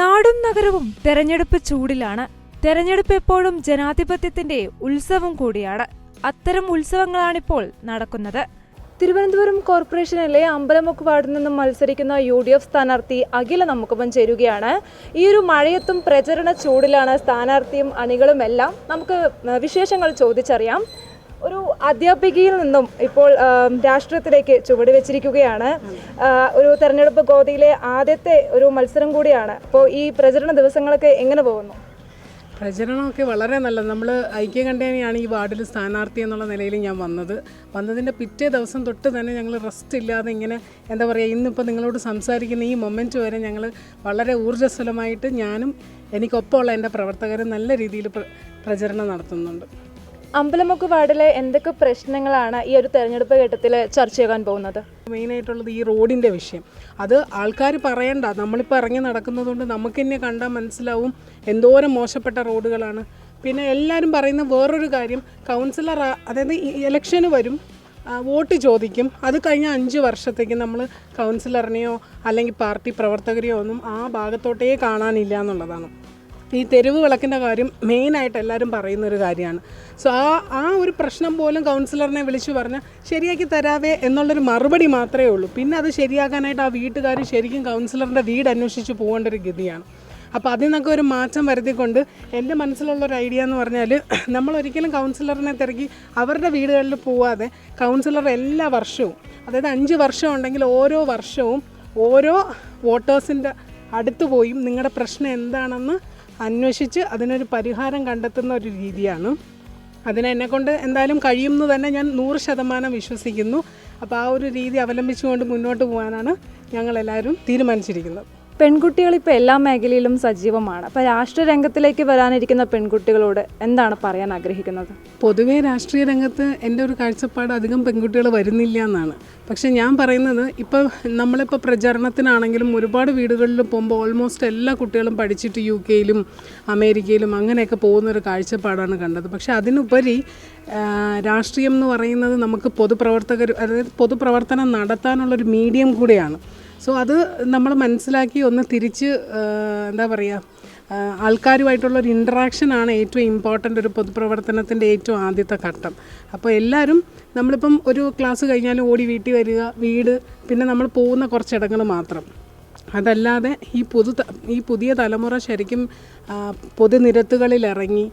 നാടും നഗരവും തെരഞ്ഞെടുപ്പ് ചൂടിലാണ്. തെരഞ്ഞെടുപ്പ് എപ്പോഴും ജനാധിപത്യത്തിന്റെ ഉത്സവം കൂടിയാണ്. അത്തരം ഉത്സവങ്ങളാണിപ്പോൾ നടക്കുന്നത്. തിരുവനന്തപുരം കോർപ്പറേഷനിലെ അമ്പലമുക്ക് വാർഡിൽ നിന്നും മത്സരിക്കുന്ന യു ഡി എഫ് സ്ഥാനാർത്ഥി അഖില നമുക്കൊപ്പം ചേരുകയാണ്. ഈ ഒരു മഴയത്തും പ്രചരണ ചൂടിലാണ് സ്ഥാനാർത്ഥിയും അണികളും എല്ലാം. നമുക്ക് വിശേഷങ്ങൾ ചോദിച്ചറിയാം. ഒരു അധ്യാപികയിൽ നിന്നും ഇപ്പോൾ രാഷ്ട്രീയത്തിലേക്ക് ചുവട് വെച്ചിരിക്കുകയാണ് ഒരു തെരഞ്ഞെടുപ്പ് ഗോതയിലെ ആദ്യത്തെ ഒരു മത്സരം കൂടിയാണ്. അപ്പോൾ ഈ പ്രചരണ ദിവസങ്ങളൊക്കെ എങ്ങനെ പോകുന്നു? പ്രചരണമൊക്കെ വളരെ നല്ല നമ്മൾ ഐക്യകണ്ഠേനയാണ് ഈ വാർഡിൽ സ്ഥാനാർത്ഥി എന്നുള്ള നിലയിൽ ഞാൻ വന്നത്. വന്നതിന്റെ പിറ്റേ ദിവസം തൊട്ട് തന്നെ ഞങ്ങൾ റെസ്റ്റ് ഇല്ലാതെ ഇങ്ങനെ എന്താ പറയുക ഇന്നിപ്പോൾ നിങ്ങളോട് സംസാരിക്കുന്ന ഈ മൊമെന്റ് വരെ ഞങ്ങൾ വളരെ ഊർജസ്വലമായിട്ട് ഞാനും എനിക്കൊപ്പമുള്ള എന്റെ പ്രവർത്തകരും നല്ല രീതിയിൽ പ്ര- പ്രചരണം നടത്തുന്നുണ്ട്. അമ്പലമുക്ക് വാർഡിലെ എന്തൊക്കെ പ്രശ്നങ്ങളാണ് ഈ ഒരു തെരഞ്ഞെടുപ്പ് ഘട്ടത്തിൽ ചർച്ച ചെയ്യാൻ പോകുന്നത്? മെയിനായിട്ടുള്ളത് ഈ റോഡിന്റെ വിഷയം. അത് ആൾക്കാർ പറയണ്ട. നമ്മളിപ്പോൾ ഇറങ്ങി നടക്കുന്നതുകൊണ്ട് നമുക്ക് തന്നെ കണ്ടാൽ മനസ്സിലാവും എന്തോരം മോശപ്പെട്ട റോഡുകളാണ്. പിന്നെ എല്ലാവരും പറയുന്ന വേറൊരു കാര്യം കൗൺസിലർ അതായത് ഇലക്ഷന് വരും വോട്ട് ചോദിക്കും. അത് കഴിഞ്ഞ അഞ്ച് വർഷത്തേക്ക് നമ്മൾ കൗൺസിലറിനെയോ അല്ലെങ്കിൽ പാർട്ടി പ്രവർത്തകരെയോ ഒന്നും ആ ഭാഗത്തോട്ടേ കാണാനില്ല എന്നുള്ളതാണ്. ഈ തെരുവ് വിളക്കിന്റെ കാര്യം മെയിനായിട്ട് എല്ലാവരും പറയുന്ന ഒരു കാര്യമാണ്. സോ ആ ആ ഒരു പ്രശ്നം പോലും കൗൺസിലറിനെ വിളിച്ചു പറഞ്ഞാൽ ശരിയാക്കി തരാവേ എന്നുള്ളൊരു മറുപടി മാത്രമേ ഉള്ളൂ. പിന്നെ അത് ശരിയാക്കാനായിട്ട് ആ വീട്ടുകാർ ശരിക്കും കൗൺസിലറിന്റെ വീട് അന്വേഷിച്ച് പോകേണ്ട ഒരു ഗതിയാണ്. അപ്പോൾ അതിൽ നിന്നൊക്കെ ഒരു മാറ്റം വരുത്തിക്കൊണ്ട് എന്റെ മനസ്സിലുള്ള ഒരു ഐഡിയ എന്ന് പറഞ്ഞാൽ നമ്മൾ ഒരിക്കലും കൗൺസിലറിനെ തിരക്കി അവരുടെ വീടുകളിൽ പോവാതെ കൗൺസിലർ എല്ലാ വർഷവും അതായത് അഞ്ച് വർഷം ഉണ്ടെങ്കിൽ ഓരോ വർഷവും ഓരോ വോട്ടേഴ്സിന്റെ അടുത്ത് പോയും നിങ്ങളുടെ പ്രശ്നം എന്താണെന്ന് അന്വേഷിച്ച് അതിനൊരു പരിഹാരം കണ്ടെത്തുന്ന ഒരു രീതിയാണ്. അതിന് എന്നെക്കൊണ്ട് എന്തായാലും കഴിയുമെന്ന് തന്നെ ഞാൻ നൂറ് ശതമാനം വിശ്വസിക്കുന്നു. അപ്പോൾ ആ ഒരു രീതി അവലംബിച്ചുകൊണ്ട് മുന്നോട്ട് പോകാനാണ് ഞങ്ങളെല്ലാവരും തീരുമാനിച്ചിരിക്കുന്നത്. പെൺകുട്ടികൾ ഇപ്പോൾ എല്ലാ മേഖലയിലും സജീവമാണ്. അപ്പോൾ രാഷ്ട്രീയ രംഗത്തിലേക്ക് വരാനിരിക്കുന്ന പെൺകുട്ടികളോട് എന്താണ് പറയാൻ ആഗ്രഹിക്കുന്നത്? പൊതുവേ രാഷ്ട്രീയ രംഗത്ത് എന്റെ ഒരു കാഴ്ചപ്പാട് അധികം പെൺകുട്ടികൾ വരുന്നില്ല എന്നാണ്. പക്ഷേ ഞാൻ പറയുന്നത് ഇപ്പോൾ നമ്മളിപ്പോൾ പ്രചരണത്തിനാണെങ്കിലും ഒരുപാട് വീടുകളിൽ പോകുമ്പോൾ ഓൾമോസ്റ്റ് എല്ലാ കുട്ടികളും പഠിച്ചിട്ട് യു കെയിലും അമേരിക്കയിലും അങ്ങനെയൊക്കെ പോകുന്ന ഒരു കാഴ്ചപ്പാടാണ് കണ്ടത്. പക്ഷേ അതിനുപരി രാഷ്ട്രീയം എന്ന് പറയുന്നത് നമുക്ക് പൊതുപ്രവർത്തകർ അതായത് പൊതുപ്രവർത്തനം നടത്താനുള്ളൊരു മീഡിയം കൂടെയാണ്. സോ അത് നമ്മൾ മനസ്സിലാക്കി ഒന്ന് തിരിച്ച് എന്താ പറയുക ആഹ് ഇൻട്രാക്ഷൻ ഇൻട്രാക്ഷനാണ് ഏറ്റവും ഇമ്പോർട്ടന്റ് ഒരു പൊതുപ്രവർത്തനത്തിന്റെ ഏറ്റവും ആദ്യത്തെ ഘട്ടം. അപ്പോൾ എല്ലാവരും നമ്മളിപ്പം ഒരു ക്ലാസ് കഴിഞ്ഞാലും ഓടി വീട്ടിൽ വരിക വീട് പിന്നെ നമ്മൾ പോകുന്ന കുറച്ചിടങ്ങൾ മാത്രം. അതല്ലാതെ ഈ പുതു ഈ പുതിയ തലമുറ ശരിക്കും പൊതുനിരത്തുകളിലിറങ്ങി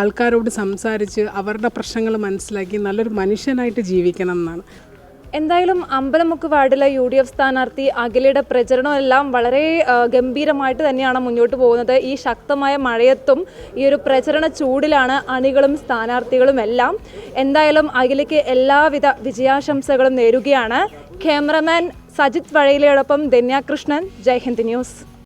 ആൾക്കാരോട് സംസാരിച്ച് അവരുടെ പ്രശ്നങ്ങൾ മനസ്സിലാക്കി നല്ലൊരു മനുഷ്യനായിട്ട് ജീവിക്കണം എന്നാണ്. എന്തായാലും അമ്പലമുക്ക് വാർഡിലെ യു ഡി എഫ് സ്ഥാനാർത്ഥി അഖിലയുടെ പ്രചരണമെല്ലാം വളരെ ഗംഭീരമായിട്ട് തന്നെയാണ് മുന്നോട്ട് പോകുന്നത്. ഈ ശക്തമായ മഴയത്തും ഈ ഒരു പ്രചരണ ചൂടിലാണ് അണികളും സ്ഥാനാർത്ഥികളും എല്ലാം. എന്തായാലും അഖിലയ്ക്ക് എല്ലാവിധ വിജയാശംസകളും നേരുകയാണ്. ക്യാമറമാൻ സജിത് വഴയിലയോടൊപ്പം ധന്യ കൃഷ്ണൻ ജയ്ഹിന്ദ് ന്യൂസ്.